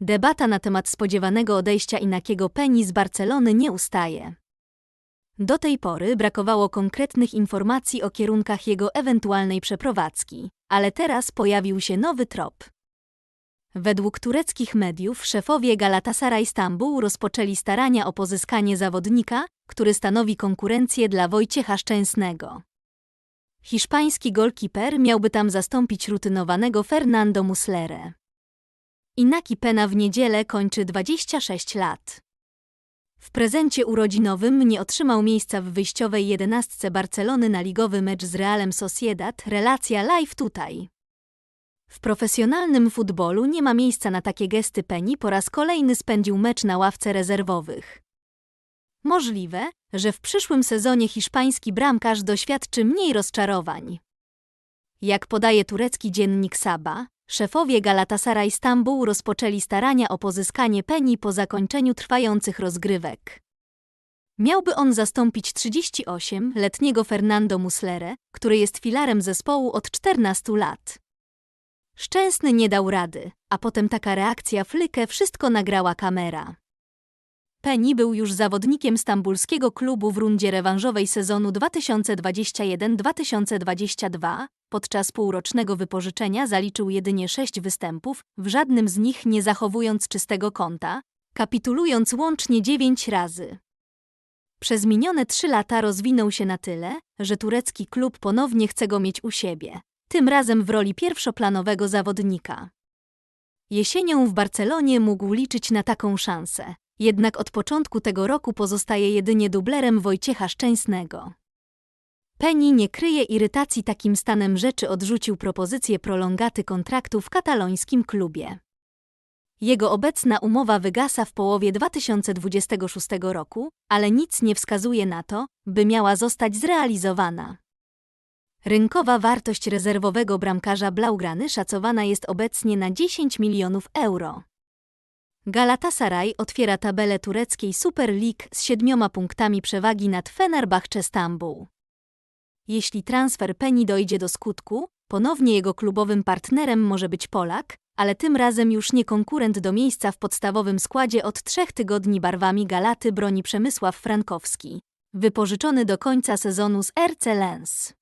Debata na temat spodziewanego odejścia Inakiego Penny z Barcelony nie ustaje. Do tej pory brakowało konkretnych informacji o kierunkach jego ewentualnej przeprowadzki, ale teraz pojawił się nowy trop. Według tureckich mediów szefowie Galatasaray Stambuł rozpoczęli starania o pozyskanie zawodnika, który stanowi konkurencję dla Wojciecha Szczęsnego. Hiszpański golkiper miałby tam zastąpić rutynowanego Fernando Muslerę. Inaki Pena w niedzielę kończy 26 lat. W prezencie urodzinowym nie otrzymał miejsca w wyjściowej jedenastce Barcelony na ligowy mecz z Realem Sociedad, relacja live tutaj. W profesjonalnym futbolu nie ma miejsca na takie gesty Penny, po raz kolejny spędził mecz na ławce rezerwowych. Możliwe, że w przyszłym sezonie hiszpański bramkarz doświadczy mniej rozczarowań. Jak podaje turecki dziennik Saba, szefowie Galatasaray Stambuł rozpoczęli starania o pozyskanie Penny po zakończeniu trwających rozgrywek. Miałby on zastąpić 38-letniego Fernando Muslerę, który jest filarem zespołu od 14 lat. Szczęsny nie dał rady, a potem taka reakcja flykę wszystko nagrała kamera. Penny był już zawodnikiem stambulskiego klubu w rundzie rewanżowej sezonu 2021-2022. Podczas półrocznego wypożyczenia zaliczył jedynie sześć występów, w żadnym z nich nie zachowując czystego konta, kapitulując łącznie dziewięć razy. Przez minione trzy lata rozwinął się na tyle, że turecki klub ponownie chce go mieć u siebie, tym razem w roli pierwszoplanowego zawodnika. Jesienią w Barcelonie mógł liczyć na taką szansę, jednak od początku tego roku pozostaje jedynie dublerem Wojciecha Szczęsnego. Penny nie kryje irytacji takim stanem rzeczy odrzucił propozycję prolongaty kontraktu w katalońskim klubie. Jego obecna umowa wygasa w połowie 2026 roku, ale nic nie wskazuje na to, by miała zostać zrealizowana. Rynkowa wartość rezerwowego bramkarza Blaugrany szacowana jest obecnie na 10 milionów euro. Galatasaray otwiera tabelę tureckiej Super League z siedmioma punktami przewagi nad Fenerbahce Stambuł. Jeśli transfer Penny dojdzie do skutku, ponownie jego klubowym partnerem może być Polak, ale tym razem już nie konkurent do miejsca w podstawowym składzie od trzech tygodni barwami Galaty broni Przemysław Frankowski, wypożyczony do końca sezonu z RC Lens.